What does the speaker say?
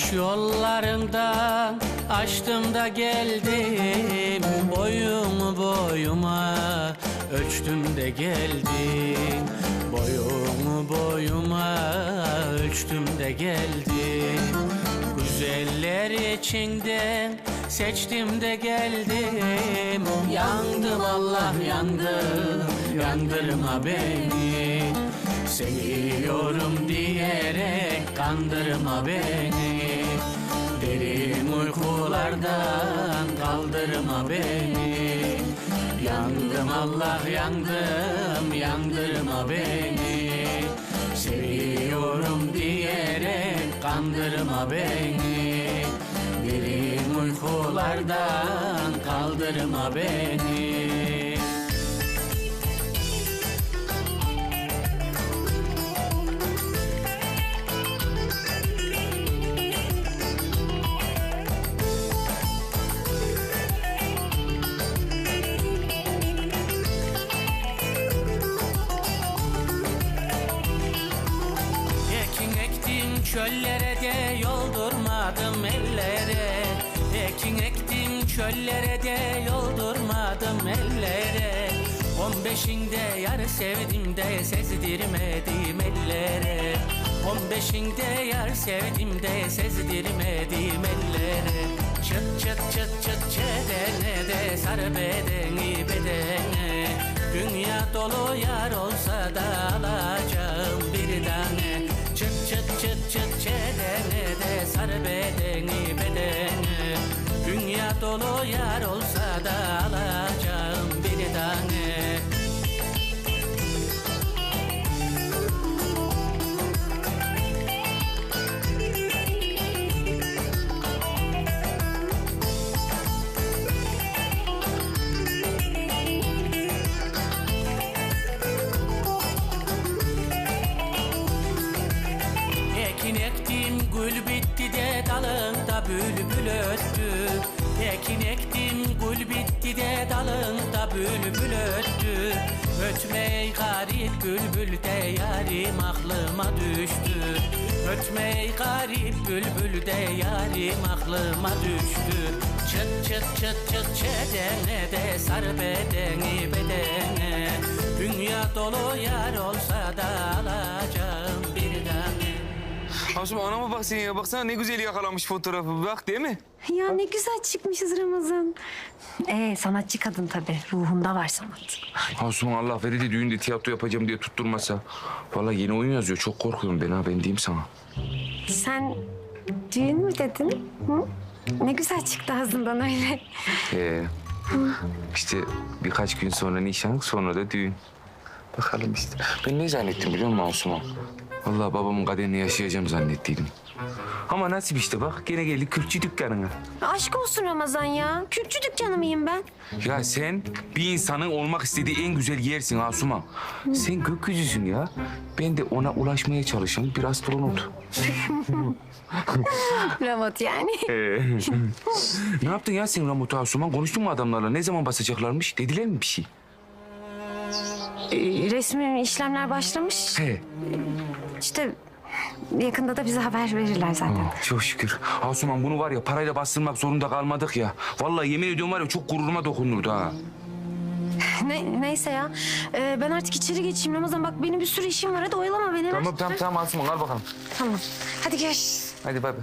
Aşk yollarından açtım da geldim Boyumu boyuma. Ölçtüm de geldim Boyumu boyuma. Ölçtüm de geldim Güzeller içinden seçtim de geldim. Yandım Allah yandım yandırma beni Seviyorum diyerek kandırma beni. Derin uykulardan kaldırma beni. Yandım Allah yandım yandırma beni. Seviyorum diyerek kandırma beni. Derin uykulardan kaldırma beni çöllere de yoldurmadım ellere. Ekin ektim çöllere de yoldurmadım ellere. On beşinde yar sevdim de sezdirmedim ellere. On beşinde yar sevdim de sezdirmedim ellere. Çıt çıt çıt çıt çedene de sar bedeni bedene. Dünya dolu yar olsa da dolu yar olsa da alacağım bir tane. Ekin ektim gül bitti de dalında bülbül öttü Ekin ektim gül bitti de dalında bülbül öttü. Ötmey garip bülbül de yarim aklıma düştü. Ötmey garip bülbül de yarim aklıma düştü. Çıt çıt çıt çıt çedene de sar bedeni bedene. Dünya dolu yar olsa da alacağım Asuman anama bak sen ya. Baksana ne güzel yakalamış fotoğrafı. Bak değil mi? Ya ne güzel çıkmışız Ramazan. Ee, sanatçı kadın tabii. Ruhunda var sanat. Asuman Allah verir de düğünde tiyatro yapacağım diye tutturmasa. Vallahi yeni oyun yazıyor. Çok korkuyorum ben ha. Ben diyeyim sana. Sen düğün mü dedin? Hı? Ne güzel çıktı ağzından öyle. Ee, işte birkaç gün sonra nişan, sonra da düğün. Bakalım işte. Ben ne zannettim biliyor musun Asuman? Vallahi babamın kaderini yaşayacağım zannettiydim. Ama nasip işte bak. Gene geldik kürkçü dükkanına. Aşk olsun Ramazan ya. Kürkçü dükkanı mıyım ben? Ya sen bir insanın olmak istediği en güzel yersin Asuman. Sen gökyüzüsün ya. Ben de ona ulaşmaya çalışan bir astronot. Ramat yani. ne yaptın ya sen Ramut Asuman? Konuştun mu adamlarla? Ne zaman basacaklarmış? Dediler mi bir şey? Ee, resmi işlemler başlamış. He. İşte yakında da bize haber verirler zaten. Çok şükür. Asuman bunu var ya parayla bastırmak zorunda kalmadık ya. Vallahi yemin ediyorum var ya çok gururuma dokunurdu ha. Ne, neyse ya. Ee, ben artık içeri geçeyim Ramazan. Bak benim bir sürü işim var. Hadi oyalama beni. Tamam tamam tamam Asuman al bakalım. Tamam. Hadi görüşürüz. Hadi bay bay.